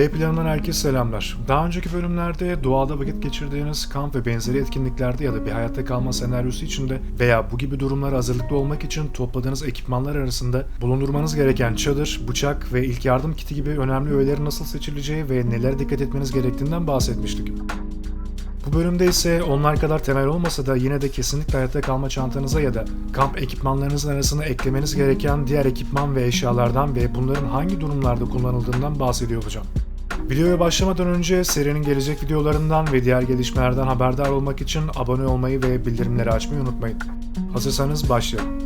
T planından herkese selamlar. Daha önceki bölümlerde doğada vakit geçirdiğiniz kamp ve benzeri etkinliklerde ya da bir hayatta kalma senaryosu içinde veya bu gibi durumlara hazırlıklı olmak için topladığınız ekipmanlar arasında bulundurmanız gereken çadır, bıçak ve ilk yardım kiti gibi önemli öğelerin nasıl seçileceği ve nelere dikkat etmeniz gerektiğinden bahsetmiştik. Bu bölümde ise onlar kadar temel olmasa da yine de kesinlikle hayatta kalma çantanıza ya da kamp ekipmanlarınızın arasına eklemeniz gereken diğer ekipman ve eşyalardan ve bunların hangi durumlarda kullanıldığından bahsediyor olacağım. Videoya başlamadan önce serinin gelecek videolarından ve diğer gelişmelerden haberdar olmak için abone olmayı ve bildirimleri açmayı unutmayın. Hazırsanız başlayalım.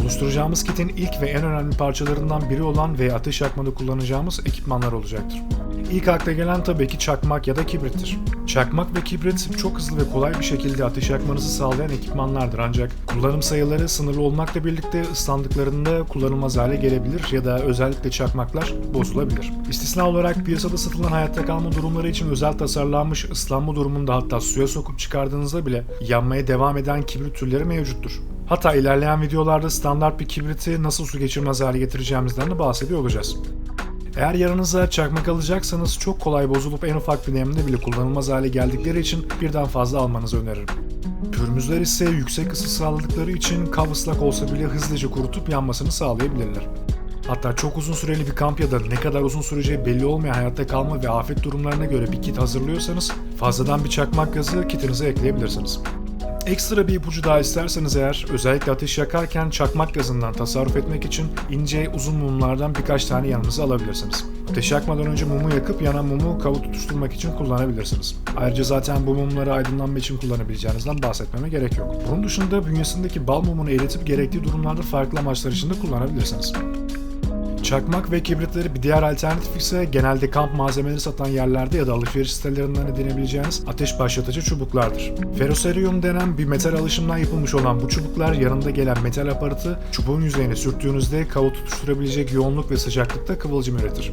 Oluşturacağımız kitin ilk ve en önemli parçalarından biri olan ve ateş yakmada kullanacağımız ekipmanlar olacaktır. İlk akla gelen tabii ki çakmak ya da kibrittir. Çakmak ve kibrit çok hızlı ve kolay bir şekilde ateş yakmanızı sağlayan ekipmanlardır ancak kullanım sayıları sınırlı olmakla birlikte ıslandıklarında kullanılmaz hale gelebilir ya da özellikle çakmaklar bozulabilir. İstisna olarak piyasada satılan hayatta kalma durumları için özel tasarlanmış ıslanma durumunda hatta suya sokup çıkardığınızda bile yanmaya devam eden kibrit türleri mevcuttur. Hatta ilerleyen videolarda standart bir kibriti nasıl su geçirmez hale getireceğimizden de bahsediyor olacağız. Eğer yanınıza çakmak alacaksanız çok kolay bozulup en ufak bir nemde bile kullanılmaz hale geldikleri için birden fazla almanızı öneririm. Pürmüzler ise yüksek ısı sağladıkları için kav ıslak olsa bile hızlıca kurutup yanmasını sağlayabilirler. Hatta çok uzun süreli bir kamp ya da ne kadar uzun süreceği belli olmayan hayatta kalma ve afet durumlarına göre bir kit hazırlıyorsanız fazladan bir çakmak gazı kitinize ekleyebilirsiniz. Ekstra bir ipucu daha isterseniz eğer özellikle ateş yakarken çakmak gazından tasarruf etmek için ince uzun mumlardan birkaç tane yanınıza alabilirsiniz. Ateş yakmadan önce mumu yakıp yanan mumu kavu tutuşturmak için kullanabilirsiniz. Ayrıca zaten bu mumları aydınlanma için kullanabileceğinizden bahsetmeme gerek yok. Bunun dışında bünyesindeki bal mumunu eritip gerektiği durumlarda farklı amaçlar için de kullanabilirsiniz. Çakmak ve kibritleri bir diğer alternatif ise genelde kamp malzemeleri satan yerlerde ya da alışveriş sitelerinden edinebileceğiniz ateş başlatıcı çubuklardır. Ferrocerium denen bir metal alışımdan yapılmış olan bu çubuklar yanında gelen metal aparatı çubuğun yüzeyine sürttüğünüzde kavu tutuşturabilecek yoğunluk ve sıcaklıkta kıvılcım üretir.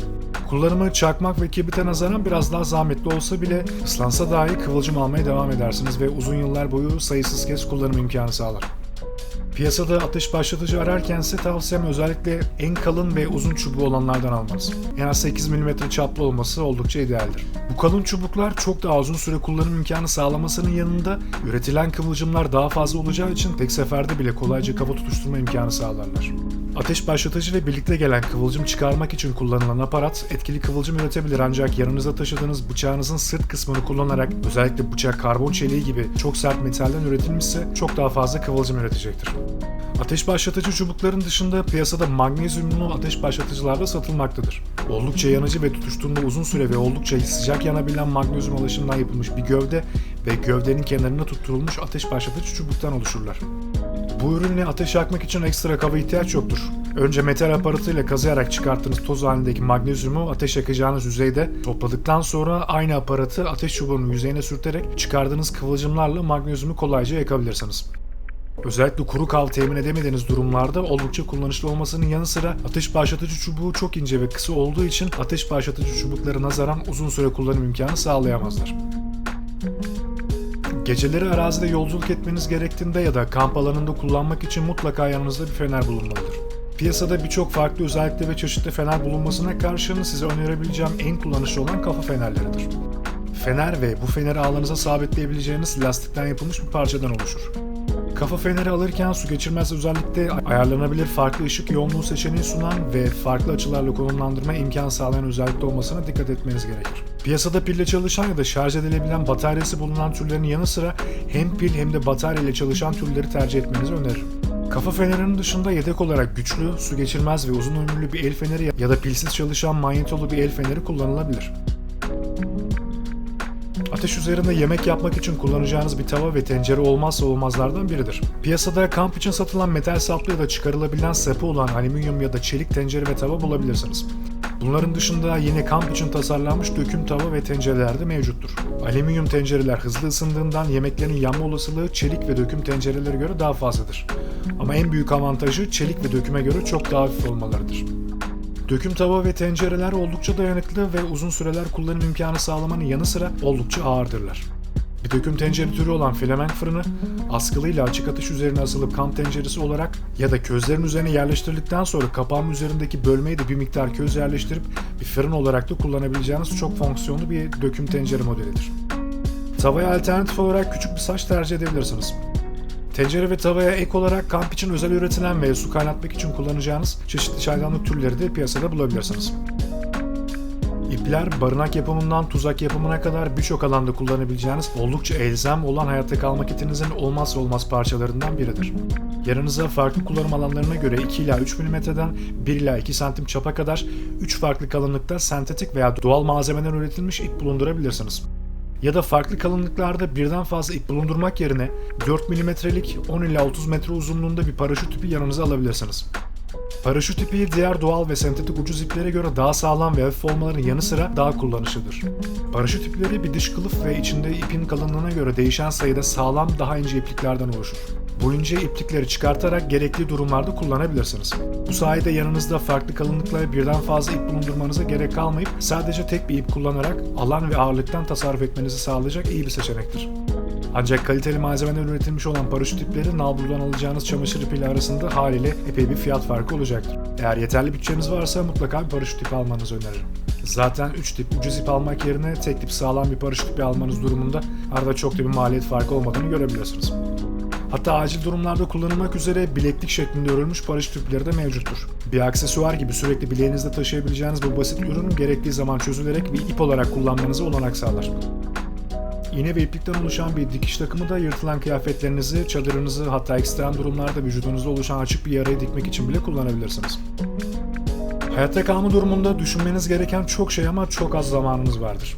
Kullanımı çakmak ve kibrite nazaran biraz daha zahmetli olsa bile ıslansa dahi kıvılcım almaya devam edersiniz ve uzun yıllar boyu sayısız kez kullanım imkanı sağlar. Piyasada ateş başlatıcı ararken ise tavsiyem özellikle en kalın ve uzun çubuğu olanlardan almanız. En az 8 mm çaplı olması oldukça idealdir. Bu kalın çubuklar çok daha uzun süre kullanım imkanı sağlamasının yanında üretilen kıvılcımlar daha fazla olacağı için tek seferde bile kolayca kafa tutuşturma imkanı sağlarlar. Ateş başlatıcı ve birlikte gelen kıvılcım çıkarmak için kullanılan aparat etkili kıvılcım üretebilir ancak yanınızda taşıdığınız bıçağınızın sırt kısmını kullanarak özellikle bıçak karbon çeliği gibi çok sert metalden üretilmişse çok daha fazla kıvılcım üretecektir. Ateş başlatıcı çubukların dışında piyasada magnezyumlu ateş başlatıcılar da satılmaktadır. Oldukça yanıcı ve tutuştuğunda uzun süre ve oldukça sıcak yanabilen magnezyum alaşımından yapılmış bir gövde ve gövdenin kenarına tutturulmuş ateş başlatıcı çubuktan oluşurlar. Bu ürünle ateş yakmak için ekstra kaba ihtiyaç yoktur. Önce metal aparatıyla kazıyarak çıkarttığınız toz halindeki magnezyumu ateş yakacağınız yüzeyde topladıktan sonra aynı aparatı ateş çubuğunun yüzeyine sürterek çıkardığınız kıvılcımlarla magnezyumu kolayca yakabilirsiniz. Özellikle kuru kav temin edemediğiniz durumlarda oldukça kullanışlı olmasının yanı sıra ateş başlatıcı çubuğu çok ince ve kısa olduğu için ateş başlatıcı çubukları nazaran uzun süre kullanım imkanı sağlayamazlar. Geceleri arazide yolculuk etmeniz gerektiğinde ya da kamp alanında kullanmak için mutlaka yanınızda bir fener bulunmalıdır. Piyasada birçok farklı özellikte ve çeşitli fener bulunmasına karşın size önerebileceğim en kullanışlı olan kafa fenerleridir. Fener ve bu feneri ağlarınıza sabitleyebileceğiniz lastikten yapılmış bir parçadan oluşur. Kafa feneri alırken su geçirmez özellikle ayarlanabilir farklı ışık yoğunluğu seçeneği sunan ve farklı açılarla konumlandırma imkan sağlayan özellikte olmasına dikkat etmeniz gerekir. Piyasada pille çalışan ya da şarj edilebilen bataryası bulunan türlerin yanı sıra hem pil hem de batarya ile çalışan türleri tercih etmenizi öneririm. Kafa fenerinin dışında yedek olarak güçlü, su geçirmez ve uzun ömürlü bir el feneri ya da pilsiz çalışan manyetolu bir el feneri kullanılabilir. Ateş üzerinde yemek yapmak için kullanacağınız bir tava ve tencere olmazsa olmazlardan biridir. Piyasada kamp için satılan metal saplı ya da çıkarılabilen sapı olan alüminyum ya da çelik tencere ve tava bulabilirsiniz. Bunların dışında yine kamp için tasarlanmış döküm tava ve tencereler de mevcuttur. Alüminyum tencereler hızlı ısındığından yemeklerin yanma olasılığı çelik ve döküm tencerelere göre daha fazladır. Ama en büyük avantajı çelik ve döküme göre çok daha hafif olmalarıdır. Döküm tava ve tencereler oldukça dayanıklı ve uzun süreler kullanım imkanı sağlamanın yanı sıra oldukça ağırdırlar. Bir döküm tencere türü olan flamenk fırını askılıyla açık atış üzerine asılıp kamp tenceresi olarak ya da közlerin üzerine yerleştirildikten sonra kapağın üzerindeki bölmeye de bir miktar köz yerleştirip bir fırın olarak da kullanabileceğiniz çok fonksiyonlu bir döküm tencere modelidir. Tavaya alternatif olarak küçük bir saç tercih edebilirsiniz. Tencere ve tavaya ek olarak kamp için özel üretilen ve su kaynatmak için kullanacağınız çeşitli çaydanlık türleri de piyasada bulabilirsiniz. İpler barınak yapımından tuzak yapımına kadar birçok alanda kullanabileceğiniz oldukça elzem olan hayatta kalma kitinizin olmazsa olmaz parçalarından biridir. Yanınıza farklı kullanım alanlarına göre 2 ila 3 mm'den 1 ila 2 santim çapa kadar 3 farklı kalınlıkta sentetik veya doğal malzemeden üretilmiş ip bulundurabilirsiniz. Ya da farklı kalınlıklarda birden fazla ip bulundurmak yerine 4 mm'lik 10 ila 30 metre uzunluğunda bir paraşüt ipi yanınıza alabilirsiniz. Paraşüt ipi diğer doğal ve sentetik ucuz iplere göre daha sağlam ve hafif olmaların yanı sıra daha kullanışlıdır. Paraşüt ipleri bir dış kılıf ve içinde ipin kalınlığına göre değişen sayıda sağlam daha ince ipliklerden oluşur. İnce iplikleri çıkartarak gerekli durumlarda kullanabilirsiniz. Bu sayede yanınızda farklı kalınlıkla birden fazla ip bulundurmanıza gerek kalmayıp sadece tek bir ip kullanarak alan ve ağırlıktan tasarruf etmenizi sağlayacak iyi bir seçenektir. Ancak kaliteli malzemeden üretilmiş olan paraşüt ipleri nalburdan alacağınız çamaşır ipiyle arasında haliyle epey bir fiyat farkı olacaktır. Eğer yeterli bütçeniz varsa mutlaka bir paraşüt ipi almanızı öneririm. Zaten 3 tip ucuz ip almak yerine tek tip sağlam bir paraşüt ipi almanız durumunda arada çok da bir maliyet farkı olmadığını görebilirsiniz. Hatta acil durumlarda kullanılmak üzere bileklik şeklinde örülmüş paraşüt ipleri de mevcuttur. Bir aksesuar gibi sürekli bileğinizde taşıyabileceğiniz bu basit ürün gerektiği zaman çözülerek bir ip olarak kullanmanızı olanak sağlar. İğne ve iplikten oluşan bir dikiş takımı da yırtılan kıyafetlerinizi, çadırınızı hatta ekstrem durumlarda vücudunuzda oluşan açık bir yarayı dikmek için bile kullanabilirsiniz. Hayatta kalma durumunda düşünmeniz gereken çok şey ama çok az zamanınız vardır.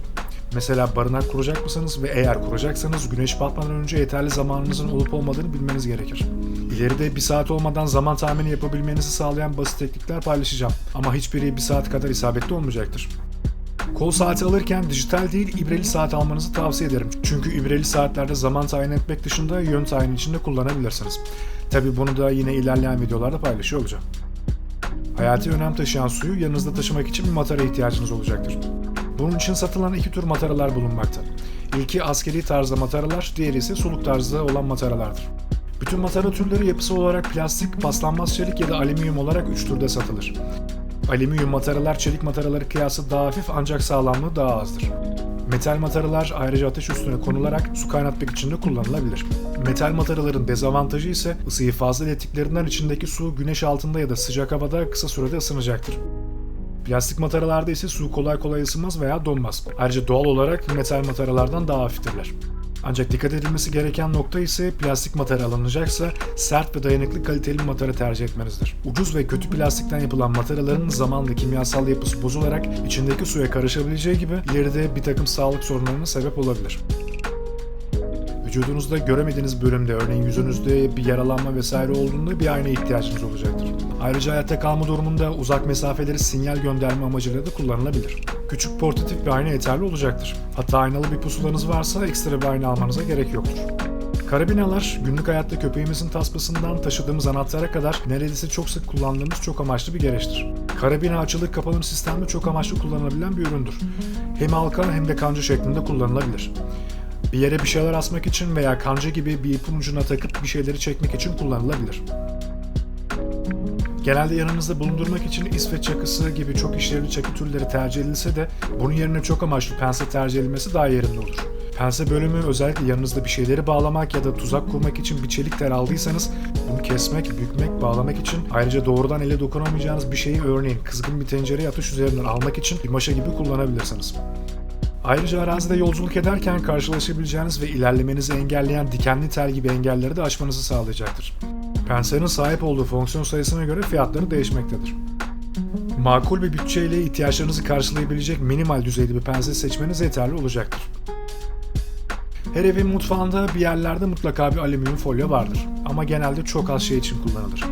Mesela barınak kuracak mısınız ve eğer kuracaksanız güneş batmadan önce yeterli zamanınızın olup olmadığını bilmeniz gerekir. İleride bir saat olmadan zaman tahmini yapabilmenizi sağlayan basit teknikler paylaşacağım ama hiçbiri bir saat kadar isabetli olmayacaktır. Kol saati alırken dijital değil ibreli saat almanızı tavsiye ederim. Çünkü ibreli saatlerde zaman tayin etmek dışında yön tayini için de kullanabilirsiniz. Tabi bunu da yine ilerleyen videolarda paylaşıyor olacağım. Hayati önem taşıyan suyu yanınızda taşımak için bir matara ihtiyacınız olacaktır. Bunun için satılan iki tür mataralar bulunmakta. İlki askeri tarzda mataralar, diğeri ise suluk tarzda olan mataralardır. Bütün matara türleri yapısı olarak plastik, paslanmaz çelik ya da alüminyum olarak üç türde satılır. Alüminyum mataralar çelik mataraları kıyası daha hafif ancak sağlamlığı daha azdır. Metal mataralar ayrıca ateş üstüne konularak su kaynatmak için de kullanılabilir. Metal mataraların dezavantajı ise ısıyı fazla ilettiklerinden içindeki su güneş altında ya da sıcak havada kısa sürede ısınacaktır. Plastik mataralarda ise su kolay kolay ısınmaz veya donmaz. Ayrıca doğal olarak metal mataralardan daha hafiftirler. Ancak dikkat edilmesi gereken nokta ise plastik matara alınacaksa sert ve dayanıklı kaliteli matara tercih etmenizdir. Ucuz ve kötü plastikten yapılan mataraların zamanla kimyasal yapısı bozularak içindeki suya karışabileceği gibi ileride bir takım sağlık sorunlarına sebep olabilir. Vücudunuzda göremediğiniz bölümde örneğin yüzünüzde bir yaralanma vesaire olduğunda bir ayna ihtiyacınız olacaktır. Ayrıca hayatta kalma durumunda uzak mesafeleri sinyal gönderme amacıyla da kullanılabilir. Küçük portatif bir ayna yeterli olacaktır. Hatta aynalı bir pusulanız varsa ekstra bir ayna almanıza gerek yoktur. Karabinalar, günlük hayatta köpeğimizin tasmasından taşıdığımız anahtara kadar neredeyse çok sık kullandığımız çok amaçlı bir gereçtir. Karabina açılık kapanım sistemde çok amaçlı kullanılabilen bir üründür. Hem halka hem de kanca şeklinde kullanılabilir. Bir yere bir şeyler asmak için veya kanca gibi bir ipin ucuna takıp bir şeyleri çekmek için kullanılabilir. Genelde yanınızda bulundurmak için İsveç çakısı gibi çok işlevli çakı türleri tercih edilse de bunun yerine çok amaçlı pense tercih edilmesi daha yerinde olur. Pense bölümü özellikle yanınızda bir şeyleri bağlamak ya da tuzak kurmak için bir çelik tel aldıysanız bunu kesmek, bükmek, bağlamak için ayrıca doğrudan ele dokunamayacağınız bir şeyi örneğin kızgın bir tencereye atış üzerinden almak için bir maşa gibi kullanabilirsiniz. Ayrıca arazide yolculuk ederken karşılaşabileceğiniz ve ilerlemenizi engelleyen dikenli tel gibi engelleri de aşmanızı sağlayacaktır. Pensenin sahip olduğu fonksiyon sayısına göre fiyatları değişmektedir. Makul bir bütçeyle ihtiyaçlarınızı karşılayabilecek minimal düzeyde bir pense seçmeniz yeterli olacaktır. Her evin mutfağında bir yerlerde mutlaka bir alüminyum folyo vardır ama genelde çok az şey için kullanılır.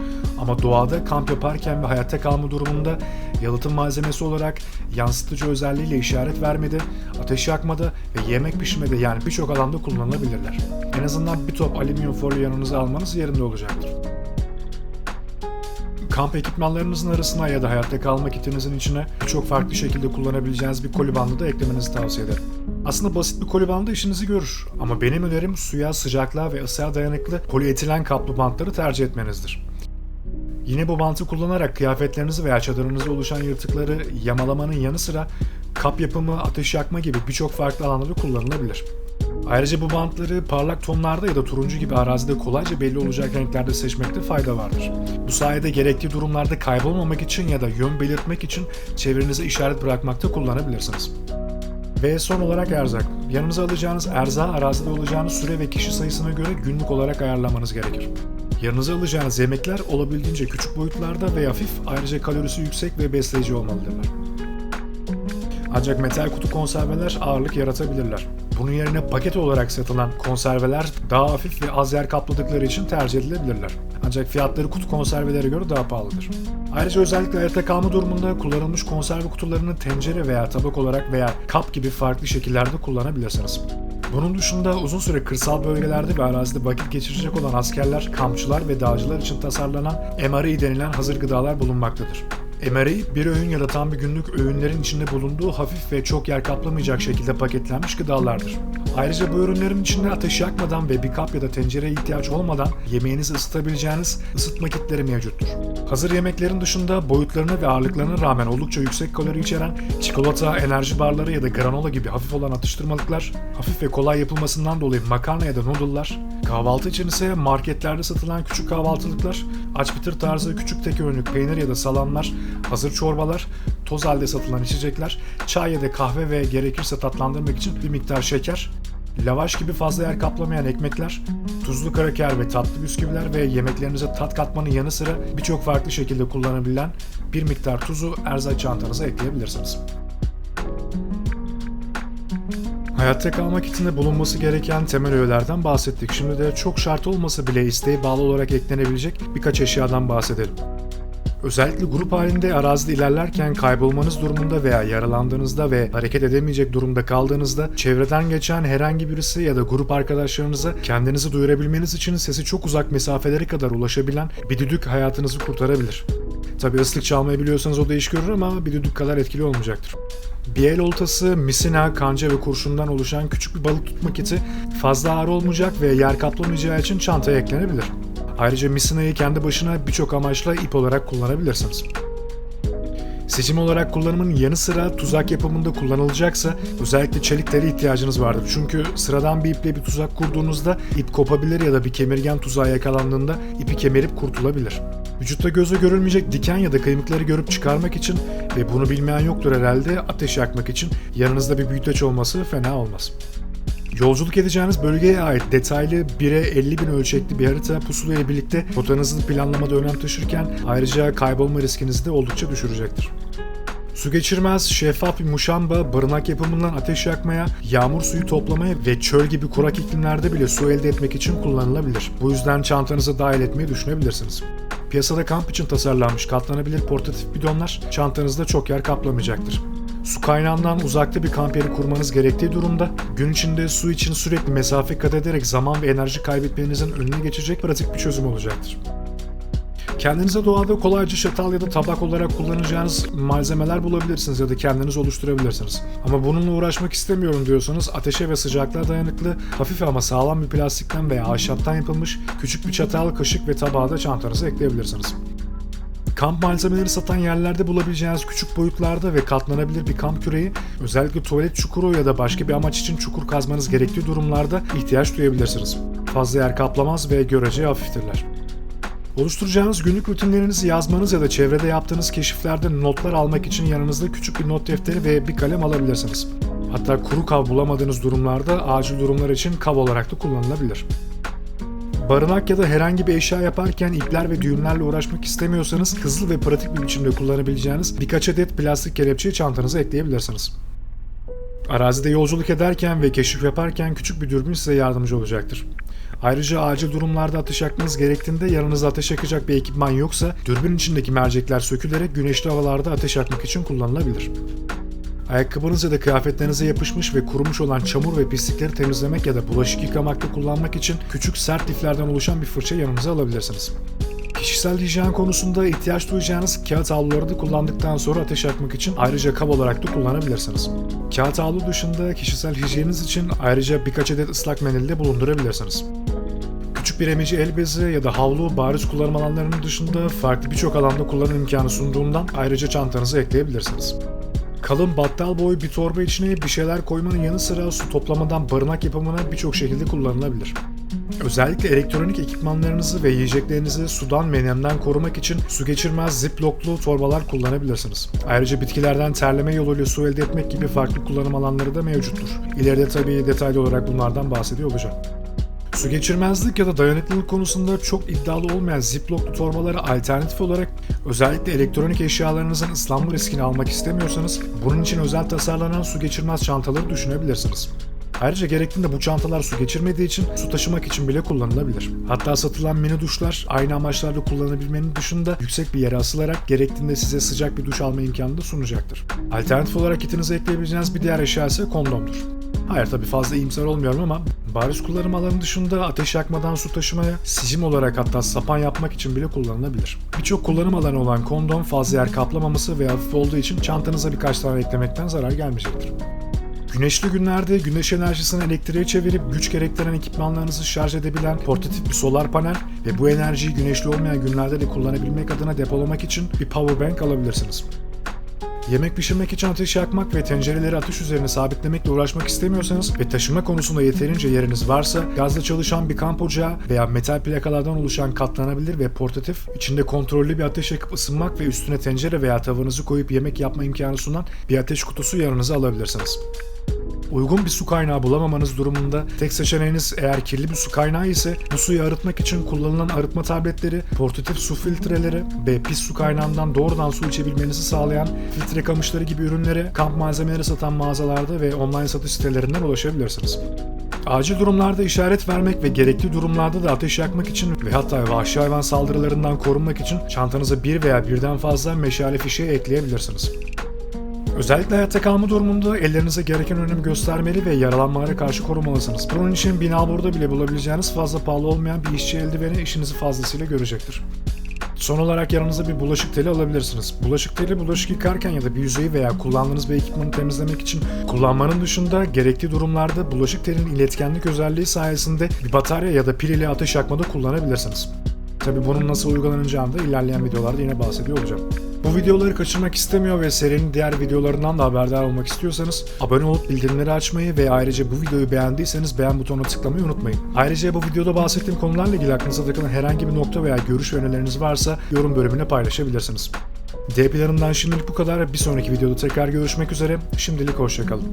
Ama doğada kamp yaparken ve hayatta kalma durumunda yalıtım malzemesi olarak yansıtıcı özelliğiyle işaret vermede, ateş yakmada ve yemek pişirmede yani birçok alanda kullanılabilirler. En azından bir top alüminyum folyo yanınıza almanız yerinde olacaktır. Kamp ekipmanlarınızın arasına ya da hayatta kalma kitinizin içine çok farklı şekilde kullanabileceğiniz bir koli bandı da eklemenizi tavsiye ederim. Aslında basit bir koli bandı işinizi görür ama benim önerim suya, sıcaklığa ve ısıya dayanıklı polietilen kaplı bantları tercih etmenizdir. Yine bu bantı kullanarak kıyafetlerinizi veya çadırınızda oluşan yırtıkları yamalamanın yanı sıra kap yapımı, ateş yakma gibi birçok farklı alanlarda kullanılabilir. Ayrıca bu bantları parlak tonlarda ya da turuncu gibi arazide kolayca belli olacak renklerde seçmekte fayda vardır. Bu sayede gerektiği durumlarda kaybolmamak için ya da yön belirtmek için çevrenize işaret bırakmakta kullanabilirsiniz. Ve son olarak erzak. Yanınıza alacağınız erzağı arazide olacağınız süre ve kişi sayısına göre günlük olarak ayarlamanız gerekir. Yanınıza alacağınız yemekler olabildiğince küçük boyutlarda ve hafif, ayrıca kalorisi yüksek ve besleyici olmalıdırlar. Ancak metal kutu konserveler ağırlık yaratabilirler. Bunun yerine paket olarak satılan konserveler daha hafif ve az yer kapladıkları için tercih edilebilirler. Ancak fiyatları kutu konservelere göre daha pahalıdır. Ayrıca özellikle hayatta kalma durumunda kullanılmış konserve kutularını tencere veya tabak olarak veya kap gibi farklı şekillerde kullanabilirsiniz. Bunun dışında uzun süre kırsal bölgelerde ve arazide vakit geçirecek olan askerler, kampçılar ve dağcılar için tasarlanan MRI denilen hazır gıdalar bulunmaktadır. MRI, bir öğün ya da tam bir günlük öğünlerin içinde bulunduğu hafif ve çok yer kaplamayacak şekilde paketlenmiş gıdalardır. Ayrıca bu ürünlerin içinde ateş yakmadan ve bir kap ya da tencereye ihtiyaç olmadan yemeğinizi ısıtabileceğiniz ısıtma kitleri mevcuttur. Hazır yemeklerin dışında boyutlarına ve ağırlıklarına rağmen oldukça yüksek kalori içeren çikolata, enerji barları ya da granola gibi hafif olan atıştırmalıklar, hafif ve kolay yapılmasından dolayı makarna ya da noodle'lar, kahvaltı için ise marketlerde satılan küçük kahvaltılıklar, aç bitir tarzı küçük tek öğünlük peynir ya da salamlar, hazır çorbalar, toz halde satılan içecekler, çay ya da kahve ve gerekirse tatlandırmak için bir miktar şeker, lavaş gibi fazla yer kaplamayan ekmekler, tuzlu kraker ve tatlı bisküviler ve yemeklerinize tat katmanın yanı sıra birçok farklı şekilde kullanabilen bir miktar tuzu erzak çantanıza ekleyebilirsiniz. Hayatta kalmak için de bulunması gereken temel öğelerden bahsettik. Şimdi de çok şart olmasa bile isteğe bağlı olarak eklenebilecek birkaç eşyadan bahsedelim. Özellikle grup halinde arazide ilerlerken kaybolmanız durumunda veya yaralandığınızda ve hareket edemeyecek durumda kaldığınızda çevreden geçen herhangi birisi ya da grup arkadaşlarınıza kendinizi duyurabilmeniz için sesi çok uzak mesafelere kadar ulaşabilen bir düdük hayatınızı kurtarabilir. Tabi ıslık çalmayı biliyorsanız o da iş görür ama bir düdük kadar etkili olmayacaktır. Bir oltası, misina, kanca ve kurşundan oluşan küçük bir balık tutma kiti fazla ağır olmayacak ve yer kaplamayacağı için çantaya eklenebilir. Ayrıca misinayı kendi başına birçok amaçla ip olarak kullanabilirsiniz. Seçim olarak kullanımın yanı sıra tuzak yapımında kullanılacaksa özellikle çelik ihtiyacınız vardır. Çünkü sıradan bir iple bir tuzak kurduğunuzda ip kopabilir ya da bir kemirgen tuzağa yakalandığında ipi kemirip kurtulabilir. Vücutta göze görülmeyecek diken ya da kıymıkları görüp çıkarmak için ve bunu bilmeyen yoktur herhalde ateş yakmak için yanınızda bir büyüteç olması fena olmaz. Yolculuk edeceğiniz bölgeye ait detaylı 1'e 50 bin ölçekli bir harita pusula birlikte rotanızı planlamada önem taşırken ayrıca kaybolma riskinizi de oldukça düşürecektir. Su geçirmez, şeffaf bir muşamba, barınak yapımından ateş yakmaya, yağmur suyu toplamaya ve çöl gibi kurak iklimlerde bile su elde etmek için kullanılabilir. Bu yüzden çantanıza dahil etmeyi düşünebilirsiniz. Piyasada kamp için tasarlanmış katlanabilir portatif bidonlar çantanızda çok yer kaplamayacaktır. Su kaynağından uzakta bir kamp yeri kurmanız gerektiği durumda gün içinde su için sürekli mesafe kat ederek zaman ve enerji kaybetmenizin önüne geçecek pratik bir çözüm olacaktır. Kendinize doğada kolayca şatal ya da tabak olarak kullanacağınız malzemeler bulabilirsiniz ya da kendiniz oluşturabilirsiniz. Ama bununla uğraşmak istemiyorum diyorsanız ateşe ve sıcaklığa dayanıklı, hafif ama sağlam bir plastikten veya ahşaptan yapılmış küçük bir çatal, kaşık ve tabağı da çantanıza ekleyebilirsiniz. Kamp malzemeleri satan yerlerde bulabileceğiniz küçük boyutlarda ve katlanabilir bir kamp küreği, özellikle tuvalet çukuru ya da başka bir amaç için çukur kazmanız gerektiği durumlarda ihtiyaç duyabilirsiniz. Fazla yer kaplamaz ve görece hafiftirler. Oluşturacağınız günlük rutinlerinizi yazmanız ya da çevrede yaptığınız keşiflerde notlar almak için yanınızda küçük bir not defteri ve bir kalem alabilirsiniz. Hatta kuru kav bulamadığınız durumlarda acil durumlar için kav olarak da kullanılabilir. Barınak ya da herhangi bir eşya yaparken ipler ve düğümlerle uğraşmak istemiyorsanız hızlı ve pratik bir biçimde kullanabileceğiniz birkaç adet plastik kelepçeyi çantanıza ekleyebilirsiniz. Arazide yolculuk ederken ve keşif yaparken küçük bir dürbün size yardımcı olacaktır. Ayrıca acil durumlarda ateş yakmanız gerektiğinde yanınızda ateş yakacak bir ekipman yoksa dürbün içindeki mercekler sökülerek güneşli havalarda ateş yakmak için kullanılabilir. Ayakkabınız ya da kıyafetlerinize yapışmış ve kurumuş olan çamur ve pislikleri temizlemek ya da bulaşık yıkamakta kullanmak için küçük sert liflerden oluşan bir fırça yanınıza alabilirsiniz. Kişisel hijyen konusunda ihtiyaç duyacağınız kağıt havluları da kullandıktan sonra ateş yakmak için ayrıca kab olarak da kullanabilirsiniz. Kağıt havlu dışında kişisel hijyeniniz için ayrıca birkaç adet ıslak mendil de bulundurabilirsiniz. Küçük bir emici el bezi ya da havlu bariz kullanım alanlarının dışında farklı birçok alanda kullanım imkanı sunduğundan ayrıca çantanıza ekleyebilirsiniz. Kalın battal boyu bir torba içine bir şeyler koymanın yanı sıra su toplamadan barınak yapımına birçok şekilde kullanılabilir. Özellikle elektronik ekipmanlarınızı ve yiyeceklerinizi sudan ve nemden korumak için su geçirmez ziplocklu torbalar kullanabilirsiniz. Ayrıca bitkilerden terleme yoluyla su elde etmek gibi farklı kullanım alanları da mevcuttur. İleride tabii detaylı olarak bunlardan bahsediyor olacağım. Su geçirmezlik ya da dayanıklılık konusunda çok iddialı olmayan ziplocklu torbalara alternatif olarak özellikle elektronik eşyalarınızın ıslanma riskini almak istemiyorsanız bunun için özel tasarlanan su geçirmez çantaları düşünebilirsiniz. Ayrıca gerektiğinde bu çantalar su geçirmediği için su taşımak için bile kullanılabilir. Hatta satılan mini duşlar aynı amaçlarla kullanabilmenin dışında yüksek bir yere asılarak gerektiğinde size sıcak bir duş alma imkanı da sunacaktır. Alternatif olarak kitinize ekleyebileceğiniz bir diğer eşya ise kondomdur. Hayır tabi fazla iyimser olmuyorum ama bariz kullanım alanı dışında ateş yakmadan su taşımaya, sicim olarak hatta sapan yapmak için bile kullanılabilir. Birçok kullanım alanı olan kondom fazla yer kaplamaması ve hafif olduğu için çantanıza birkaç tane eklemekten zarar gelmeyecektir. Güneşli günlerde güneş enerjisini elektriğe çevirip güç gerektiren ekipmanlarınızı şarj edebilen portatif bir solar panel ve bu enerjiyi güneşli olmayan günlerde de kullanabilmek adına depolamak için bir power bank alabilirsiniz. Yemek pişirmek için ateş yakmak ve tencereleri ateş üzerine sabitlemekle uğraşmak istemiyorsanız ve taşıma konusunda yeterince yeriniz varsa gazla çalışan bir kamp ocağı veya metal plakalardan oluşan katlanabilir ve portatif, içinde kontrollü bir ateş yakıp ısınmak ve üstüne tencere veya tavanızı koyup yemek yapma imkanı sunan bir ateş kutusu yanınıza alabilirsiniz. Uygun bir su kaynağı bulamamanız durumunda tek seçeneğiniz eğer kirli bir su kaynağı ise bu suyu arıtmak için kullanılan arıtma tabletleri, portatif su filtreleri ve pis su kaynağından doğrudan su içebilmenizi sağlayan filtre kamışları gibi ürünlere kamp malzemeleri satan mağazalarda ve online satış sitelerinden ulaşabilirsiniz. Acil durumlarda işaret vermek ve gerekli durumlarda da ateş yakmak için ve hatta vahşi hayvan saldırılarından korunmak için çantanıza bir veya birden fazla meşale fişeği ekleyebilirsiniz. Özellikle hayatta kalma durumunda ellerinize gereken önemi göstermeli ve yaralanmalara karşı korumalısınız. Bunun için binalarda bile bulabileceğiniz fazla pahalı olmayan bir işçi eldiveni işinizi fazlasıyla görecektir. Son olarak yanınıza bir bulaşık teli alabilirsiniz. Bulaşık teli bulaşık yıkarken ya da bir yüzeyi veya kullandığınız bir ekipmanı temizlemek için kullanmanın dışında gerekli durumlarda bulaşık telinin iletkenlik özelliği sayesinde bir batarya ya da pil ile ateş yakmada kullanabilirsiniz. Tabi bunun nasıl uygulanacağını da ilerleyen videolarda yine bahsediyor olacağım. Bu videoları kaçırmak istemiyor ve serinin diğer videolarından da haberdar olmak istiyorsanız abone olup bildirimleri açmayı ve ayrıca bu videoyu beğendiyseniz beğen butonuna tıklamayı unutmayın. Ayrıca bu videoda bahsettiğim konularla ilgili aklınıza takılan herhangi bir nokta veya görüş önerileriniz varsa yorum bölümüne paylaşabilirsiniz. D planımdan şimdilik bu kadar. Bir sonraki videoda tekrar görüşmek üzere. Şimdilik hoşçakalın.